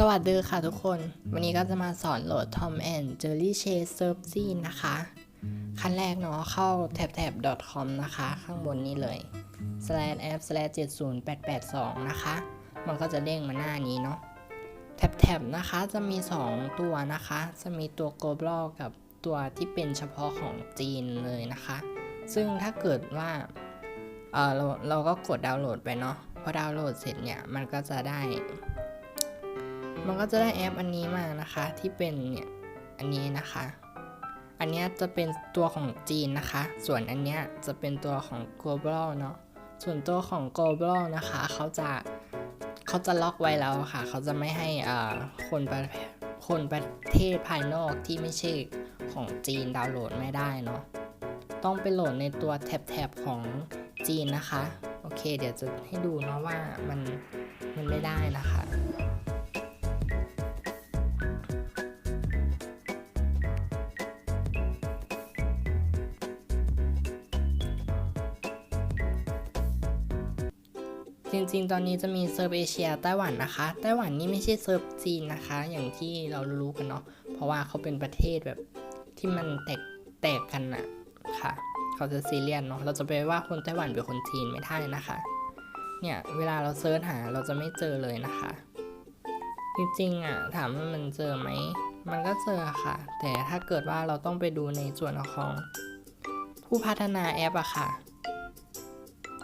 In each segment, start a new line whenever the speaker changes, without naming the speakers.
สวัสดีค่ะทุกคน วันนี้ก็จะมาสอนโหลด Tom and Jerry Chase Serve Scene นะคะ ขั้นแรกเนาะเข้า tab tab com นะคะ ข้างบนนี้เลย slash app slash 70882 นะคะ มันก็จะเด้งมาหน้านี้เนาะ tab tab นะคะจะมี 2 ตัวนะคะ จะมีตัว global กับตัวที่เป็นเฉพาะของจีนเลยนะคะ ซึ่งถ้าเกิดว่าเออเราเราก็กดดาวน์โหลดไปเนาะ พอดาวน์โหลดเสร็จเนี่ย มันก็จะได้ มันก็จะได้แอปอันนี้มานะคะ ที่เป็นเนี่ยอันนี้นะคะ อันนี้จะเป็นตัวของจีนนะคะ ส่วนอันนี้จะเป็นตัวของ global เนาะส่วนตัวของ global นะคะเขาจะเขาจะล็อกไว้แล้วค่ะ เขาจะไม่ให้อ่าคนประคนประเทศภายนอกที่ไม่ใช่ของจีนดาวน์โหลดไม่ได้เนาะต้องไปโหลดในตัวแท็บๆของจีนนะคะ โอเค เดี๋ยวจะให้ดูเนาะว่ามันมันไม่ได้นะคะ จริงๆ ตอนนี้จะมีเซิร์ฟเอเชียไต้หวันนะคะ ไต้หวันนี่ไม่ใช่เซิร์ฟจีนนะคะ อย่างที่เรารู้กันเนาะ เพราะว่าเขาเป็นประเทศแบบที่มันแตกแตกกันอะค่ะ เขาจะซีเรียสเนาะ เราจะไปว่าคนไต้หวันเป็นคนจีนไม่ได้นะคะ เนี่ยเวลาเราเซิร์ชหาเราจะไม่เจอเลยนะคะ จริงๆอะถามว่ามันเจอไหม มันก็เจอค่ะ แต่ถ้าเกิดว่าเราต้องไปดูในส่วนของผู้พัฒนาแอปอะค่ะ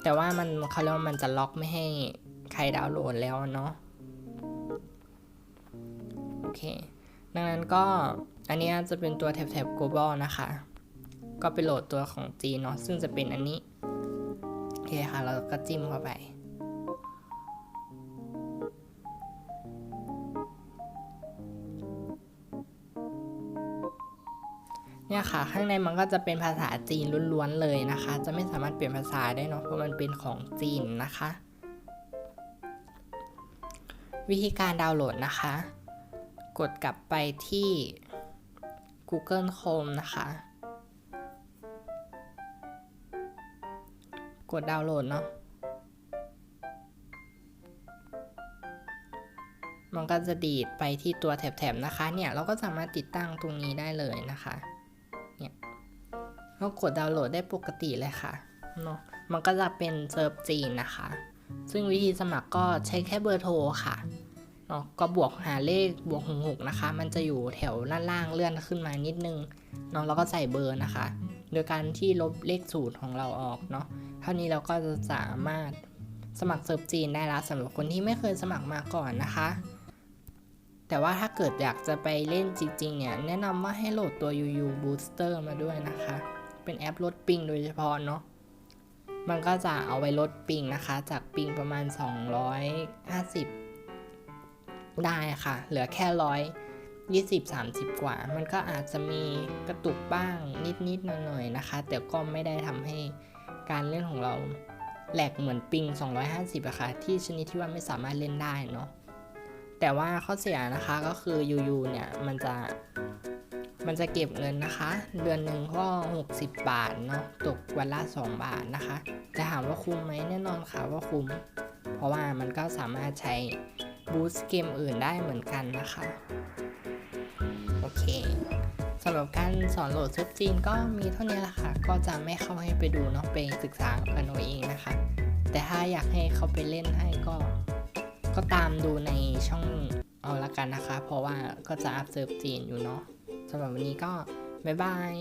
แต่ว่ามันเขาเรียกว่ามันจะล็อกไม่ให้ใครดาวน์โหลดแล้วเนาะโอเค ดังนั้นก็อันนี้จะเป็นตัวแท็บแท็บ global นะคะ ก็ไปโหลดตัวของจีนเนาะซึ่งจะเป็นอันนี้ โอเคค่ะ เราก็จิ้มเข้าไป เนี่ยค่ะ ข้างในมันก็จะเป็นภาษาจีนล้วนๆเลยนะคะ จะไม่สามารถเปลี่ยนภาษาได้เนาะเพราะมันเป็นของจีนนะคะ วิธีการดาวน์โหลดนะคะ กดกลับไปที่ Google Chrome นะคะ กดดาวน์โหลดเนาะมันก็จะดีดไปที่ตัวแถบๆนะคะ เนี่ยเราก็สามารถติดตั้งตรงนี้ได้เลยนะคะ ก็กดดาวน์โหลดได้ปกติเลยค่ะเนาะมันก็จะเป็นเซิร์ฟจีนนะคะ ซึ่งวิธีสมัครก็ใช้แค่เบอร์โทรค่ะเนาะก็บวกหาเลขบวกหกนะคะ มันจะอยู่แถวด้านล่างเลื่อนขึ้นมานิดนึงเนาะแล้วก็ใส่เบอร์นะคะ โดยการที่ลบเลขสูตรของเราออกเนาะเท่านี้เราก็จะสามารถสมัครเซิร์ฟจีนได้แล้วสำหรับคนที่ไม่เคยสมัครมาก่อนนะคะ แต่ว่าถ้าเกิดอยากจะไปเล่นจริงๆเนี่ย แนะนำว่าให้โหลดตัว UU Booster มาด้วยนะคะ เป็นแอปลดปิงโดยเฉพาะเนาะมันก็จะเอาไว้ลดปิงนะคะ จากปิงประมาณ 250 ได้ค่ะ เหลือแค่ร้อยยี่สิบสามสิบกว่า มันก็อาจจะมีกระตุกบ้างนิดๆหน่อยๆนะคะ แต่ก็ไม่ได้ทำให้การเล่นของเราแหลกเหมือนปิง 250อะค่ะที่ชนิดที่ว่าไม่สามารถเล่นได้เนาะแต่ว่าข้อเสียนะคะก็คือ UU เนี่ย มันจะ มันจะเก็บเงินนะคะ เดือนหนึ่งก็ 60 บาทเนาะตกวันละ 2 บาทนะคะจะถามว่าคุ้มไหมแน่นอนค่ะว่าคุ้ม เพราะว่ามันก็สามารถใช้บูสต์เกมอื่นได้เหมือนกันนะคะโอเคสำหรับการสอนโหลดเซิร์ฟจีนก็มีเท่านี้แหละค่ะ ก็จะไม่เข้าให้ไปดูเนาะไปศึกษากันเอาเองนะคะ แต่ถ้าอยากให้เขาไปเล่นให้ก็ ก็ตามดูในช่องเอาละกันนะคะ เพราะว่าก็จะอัพเซิร์ฟจีนอยู่เนาะ สำหรับวันนี้ก็บ๊ายบาย